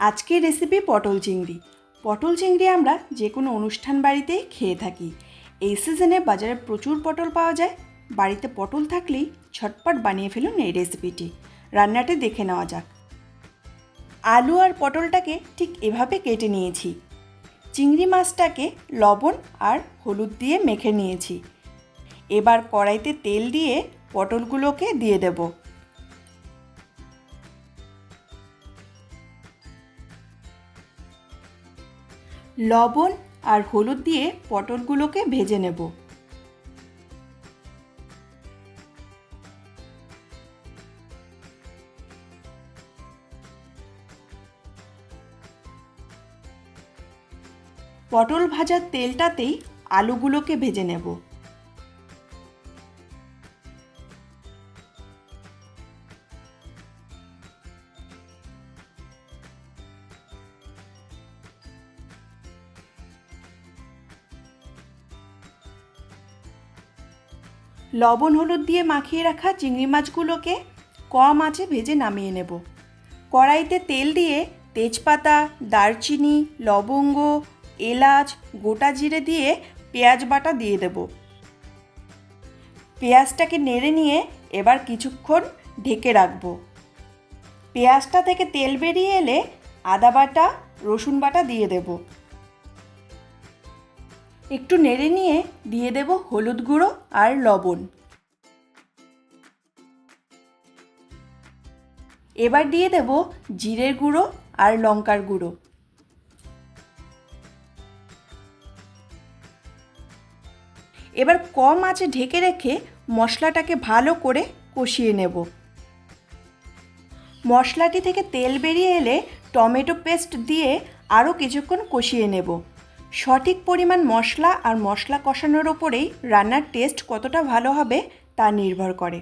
আজকের রেসিপি পটল চিংড়ি। পটল চিংড়ি আমরা যে কোনো অনুষ্ঠান বাড়িতেই খেয়ে থাকি। এই সিজনে বাজারে প্রচুর পটল পাওয়া যায়। বাড়িতে পটল থাকলেই ছটপট বানিয়ে ফেলুন এই রেসিপিটি রান্নাটি দেখে নেওয়া যাক। আলু আর পটলটাকে ঠিক এভাবে কেটে নিয়েছি। চিংড়ি মাছটাকে লবণ আর হলুদ দিয়ে মেখে নিয়েছি। এবার কড়াইতে তেল দিয়ে পটলগুলোকে দিয়ে দেবো। লবণ আর হলুদ দিয়ে পটলগুলোকে ভেজে নেব। পটল ভাজার তেলটাতেই আলুগুলোকে ভেজে নেব। লবণ, হলুদ দিয়ে মাখিয়ে রাখা চিংড়ি মাছগুলোকে কম আঁচে ভেজে নামিয়ে নেব। কড়াইতে তেল দিয়ে তেজপাতা, দারচিনি, লবঙ্গ, এলাচ, গোটা জিরে দিয়ে পেঁয়াজ বাটা দিয়ে দেব। পেঁয়াজটাকে নেড়ে নিয়ে এবার কিছুক্ষণ ঢেকে রাখব। পেঁয়াজটা থেকে তেল বেরিয়ে এলে আদা বাটা, রসুন বাটা দিয়ে দেব। একটু নেড়ে নিয়ে দিয়ে দেব হলুদ গুঁড়ো আর লবণ। এবার দিয়ে দেব জিরের গুঁড়ো আর লঙ্কার গুঁড়ো। এবার কম আঁচে ঢেকে রেখে মশলাটাকে ভালো করে কষিয়ে নেব। মশলাটি থেকে তেল বেরিয়ে এলে টমেটো পেস্ট দিয়ে আরও কিছুক্ষণ কষিয়ে নেব। সঠিক পরিমাণ মশলা আর মশলা কষানোর ওপরেই রান্নার টেস্ট কতটা ভালো হবে তা নির্ভর করে।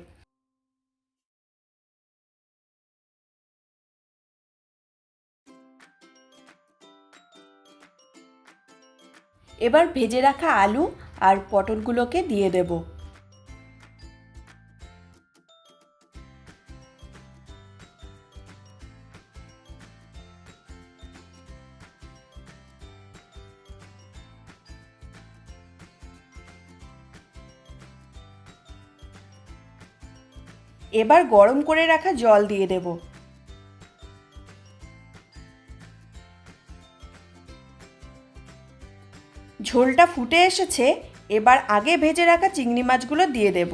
এবার ভেজে রাখা আলু আর পটলগুলোকে দিয়ে দেব। এবার গরম করে রাখা জল দিয়ে দেব। ঝোলটা ফুটে এসেছে, এবার আগে ভেজে রাখা চিংড়ি মাছগুলো দিয়ে দেব।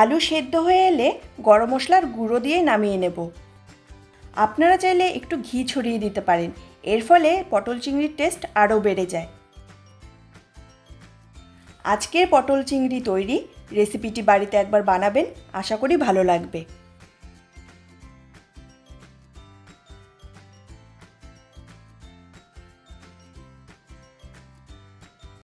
আলু সেদ্ধ হয়ে এলে গরম মশলার গুঁড়ো দিয়ে নামিয়ে নেব। আপনারা চাইলে একটু ঘি ছড়িয়ে দিতে পারেন। এর ফলে পটল চিংড়ির টেস্ট আরও বেড়ে যায়। আজকের পটল চিংড়ি তৈরি। রেসিপিটি বাড়িতে একবার বানাবেন। আশা করি ভালো লাগবে।